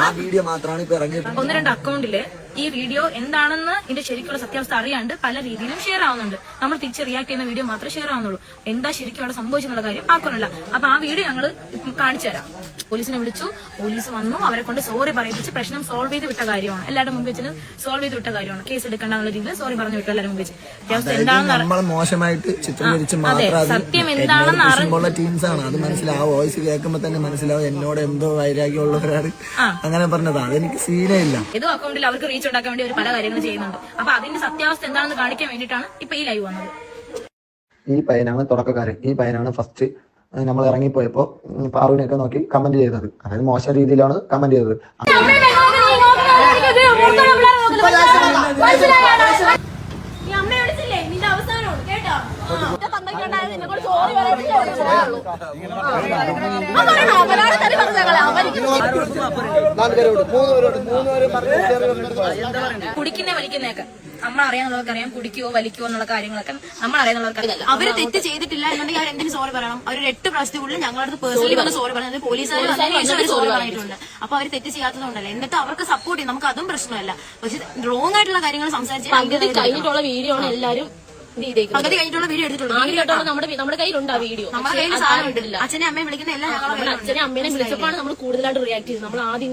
ആ വീഡിയോ മാത്രമാണ് ഇപ്പൊ ഇറങ്ങിയിട്ടുള്ളത്. ഒന്ന് രണ്ട് അക്കൗണ്ടിൽ ഈ വീഡിയോ എന്താണെന്ന് ഇതിന്റെ ശരിക്കുള്ള സത്യാവസ്ഥ അറിയാണ്ട് പല രീതിയിലും ഷെയർ ആവുന്നുണ്ട്. നമ്മൾ തിരിച്ച് റിയാക്ട് ചെയ്യുന്ന വീഡിയോ മാത്രമേ ഷെയർ ആവുന്നുള്ളൂ. എന്താ ശരിക്കും അവിടെ സംഭവിച്ചെന്നുള്ള കാര്യം ആക്കുന്നില്ല. അപ്പൊ ആ വീഡിയോ ഞങ്ങൾ കാണിച്ചു തരാം. പോലീസിനെ വിളിച്ചു. പോലീസ് വന്നു. അവരെ കൊണ്ട് സോറി പറയിപ്പിച്ച് പ്രശ്നം സോൾവ് ചെയ്ത് വിട്ട കാര്യമാണ്. എല്ലാവരുടെ മുമ്പ് വെച്ചിട്ട് സോൾവ് ചെയ്ത് വിട്ട കാര്യമാണ്. കേസ് എടുക്കേണ്ട രീതിയിൽ സോറി പറഞ്ഞു വിട്ടു എല്ലാവരും മുമ്പ് വെച്ച്. സത്യാവസ്ഥ എന്താണെന്ന് സത്യം എന്താണെന്ന് അത് മനസ്സിലാവും. വോയിസ് കേൾക്കുമ്പോ തന്നെ മനസ്സിലാവും എന്നോട് എന്തോ വൈരാഗ്യമുള്ളവരാണ്. അങ്ങനെ പറഞ്ഞത്. അതെനിക്ക് സീനേ ഇല്ല ഏതോ അക്കൗണ്ടിൽ അവർക്ക് റീച്ച് ഉണ്ടാക്കാൻ വേണ്ടി അവർ പല കാര്യങ്ങളും ചെയ്യുന്നുണ്ട്. അപ്പൊ അതിന്റെ സത്യാവസ്ഥ എന്താണെന്ന് കാണിക്കാൻ വേണ്ടിയിട്ടാണ് ഇപ്പൊ ഈ ലൈവ് വന്നത്. ഈ പയനാണ് തുടക്കക്കാരൻ. ഈ പയനാണ് ഫസ്റ്റ് നമ്മൾ ഇറങ്ങിപ്പോയപ്പോ പാറുവിനെയൊക്കെ നോക്കി കമന്റ് ചെയ്തത്. അതായത് മോശം രീതിയിലാണ് കമന്റ് ചെയ്തത്. ഈ കുടിക്കുന്ന വലിക്കുന്നേക്ക് നമ്മൾ അറിയാന്നുള്ളവർക്ക് അറിയാം കുടിക്കുവോ വലിക്കുവോ എന്നുള്ള കാര്യങ്ങളൊക്കെ നമ്മൾ അറിയാന്നുള്ളവർക്ക് അറിയാം അവർ തെറ്റ് ചെയ്തിട്ടില്ല എന്നുണ്ടെങ്കിൽ അവർ എന്തിനു സോറി പറയണം അവർ എട്ട് പ്രാവശ്യത്തിനുള്ളിൽ ഞങ്ങളടുത്ത് പേഴ്സണലി വന്ന് സോറി പറഞ്ഞത് പോലീസുകാർ വന്ന് സോറി പറഞ്ഞിട്ടുണ്ട്. അപ്പൊ അവർ തെറ്റ് ചെയ്യാത്തതുകൊണ്ടല്ലേ? എന്നിട്ട് അവർക്ക് സപ്പോർട്ട് ചെയ്യും. നമുക്ക് അതും പ്രശ്നമല്ല. പക്ഷെ റോങ് ആയിട്ടുള്ള കാര്യങ്ങൾ സംസാരിച്ച് കഴിഞ്ഞിട്ടുള്ള വീഡിയോ ആണ് ചെയ്തേക്കുന്നത് പകുതി കഴിഞ്ഞിട്ടുള്ള വീഡിയോ എടുത്തിട്ടുള്ളൂ. ആദ്യമായിട്ടാണ് നമ്മുടെ നമ്മുടെ കയ്യിലുണ്ട് ആ വീഡിയോ. നമ്മുടെ കയ്യിൽ സാധനം ഉണ്ടല്ല അച്ഛനെ അമ്മയെ വിളിക്കുന്ന എല്ലാം അച്ഛനെ അമ്മേനെ വിളിച്ചപ്പോഴാണ് നമ്മൾ കൂടുതലായിട്ട് റിയാക്ട് ചെയ്തത് നമ്മൾ ആദ്യം